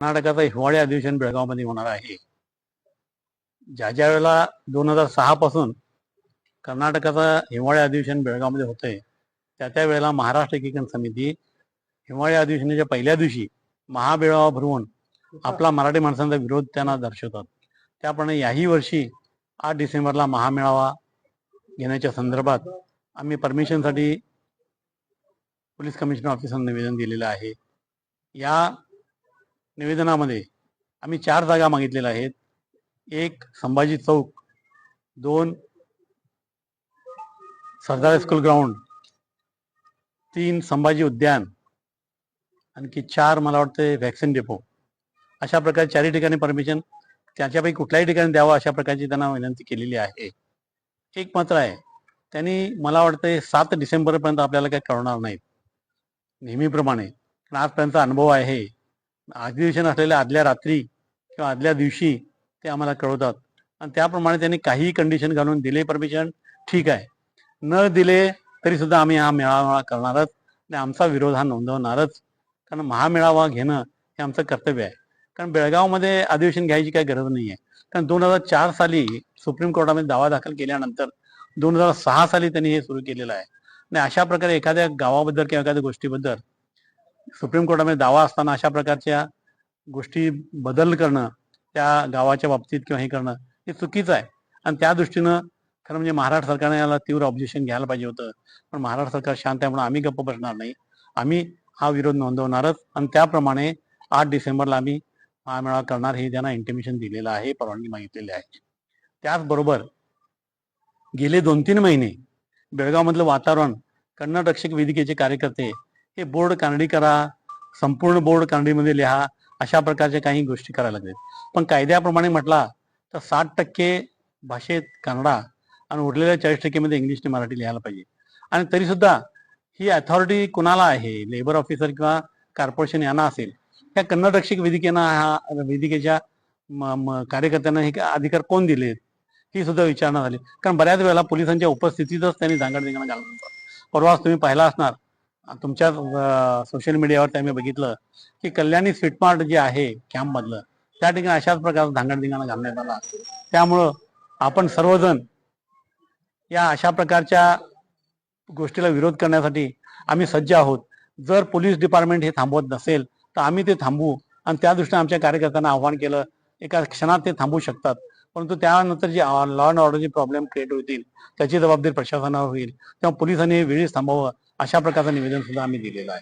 कर्नाटकाचं हिवाळी अधिवेशन बेळगावमध्ये होणार आहे. ज्या ज्या वेळेला दोन हजार सहा पासून कर्नाटकाचं हिवाळी अधिवेशन बेळगावमध्ये होतंय त्या त्या वेळेला महाराष्ट्र एकीकरण समिती हिवाळी अधिवेशनाच्या पहिल्या दिवशी महाबेळावा भरवून आपला मराठी माणसांचा विरोध त्यांना दर्शवतात. त्याप्रमाणे याही वर्षी आठ डिसेंबरला महामेळावा घेण्याच्या संदर्भात आम्ही परमिशनसाठी पोलीस कमिशनर ऑफिसला निवेदन दिलेलं आहे. या निवेदनामध्ये आम्ही चार जागा मागितलेल्या आहेत. एक संभाजी चौक दोन सरदार स्कूल ग्राउंड तीन संभाजी उद्यान आणखी चार मला वाटतं व्हॅक्सिन डेपो. अशा प्रकारे चारही ठिकाणी परमिशन त्याच्यापैकी कुठल्याही ठिकाणी द्यावं अशा प्रकारची त्यांना विनंती केलेली आहे. एक मात्र आहे त्यांनी मला वाटतं सात डिसेंबरपर्यंत आपल्याला काही कळणार नाहीत. नेहमीप्रमाणे पण आजपर्यंत अनुभव आहे. अधिवेशन असलेल्या आदल्या रात्री किंवा आदल्या दिवशी ते आम्हाला कळवतात. आणि त्याप्रमाणे त्यांनी काहीही कंडिशन घालून दिले परमिशन ठीक आहे. न दिले तरी सुद्धा आम्ही हा मेळावा करणारच आणि आमचा विरोध हा नोंदवणारच. कारण महामेळावा घेणं हे आमचं कर्तव्य आहे. कारण बेळगावमध्ये अधिवेशन घ्यायची काही गरज नाही आहे कारण दोन हजार चार साली सुप्रीम कोर्टामध्ये दावा दाखल केल्यानंतर दोन हजार सहा साली त्यांनी हे सुरू केलेलं आहे. आणि अशा प्रकारे एखाद्या गावाबद्दल किंवा एखाद्या गोष्टीबद्दल सुप्रीम कोर्टामध्ये दावा असताना अशा प्रकारच्या गोष्टी बदल करणं त्या गावाच्या बाबतीत किंवा हे करणं हे चुकीचं आहे. आणि त्या दृष्टीनं खरं म्हणजे महाराष्ट्र सरकारने याला तीव्र ऑब्जेक्शन घ्यायला पाहिजे होतं. पण महाराष्ट्र सरकार शांत आहे म्हणून आम्ही गप्प बसणार नाही. आम्ही हा विरोध नोंदवणारच आणि त्याप्रमाणे आठ डिसेंबरला आम्ही महामेळावा करणार हे त्यांना इंटिमेशन दिलेलं आहे परवानगी मागितलेली आहे. त्याचबरोबर गेले दोन तीन महिने बेळगावमधलं वातावरण कन्नड रक्षक वेदिकेचे कार्यकर्ते हे बोर्ड कानडी करा संपूर्ण बोर्ड कानडीमध्ये लिहा अशा प्रकारच्या काही गोष्टी करायला लागलेत. पण कायद्याप्रमाणे म्हटला तर साठ टक्के भाषेत कन्नडा आणि उरलेल्या चाळीस टक्केमध्ये इंग्लिशने मराठी लिहायला पाहिजे. आणि तरी सुद्धा ही अथॉरिटी कुणाला आहे? लेबर ऑफिसर किंवा कॉर्पोरेशन यांना असेल. त्या कन्नड रक्षक वेदिकेनं हा वेदिकेच्या कार्यकर्त्यांना हे अधिकार कोण दिलेत? ही सुद्धा विचारणा झाली. कारण बऱ्याच वेळेला पोलिसांच्या उपस्थितीतच त्यांनी धांगडधिंगाणा घालून परवाच तुम्ही पाहिला असणार तुमच्या सोशल मीडियावर आम्ही बघितलं की कल्याणी स्वीटमार्ट जे आहे कॅम्प मधलं त्या ठिकाणी अशाच प्रकारचं धांगडधिंगाणा घालण्यात आला. त्यामुळं आपण सर्वजण या अशा प्रकारच्या गोष्टीला विरोध करण्यासाठी आम्ही सज्ज आहोत. जर पोलीस डिपार्टमेंट हे थांबवत नसेल तर आम्ही ते थांबवू आणि त्या दृष्टीने आमच्या कार्यकर्त्यांना आव्हान केलं एका क्षणात ते थांबू शकतात. परंतु त्यानंतर जे लॉ अँड ऑर्डरचे प्रॉब्लेम क्रिएट होतील त्याची जबाबदारी प्रशासनावर होईल. तेव्हा पोलिसांनी वेळीच थांबावं. अशा प्रकारचं निवेदन सुद्धा आम्ही दिलेलं आहे.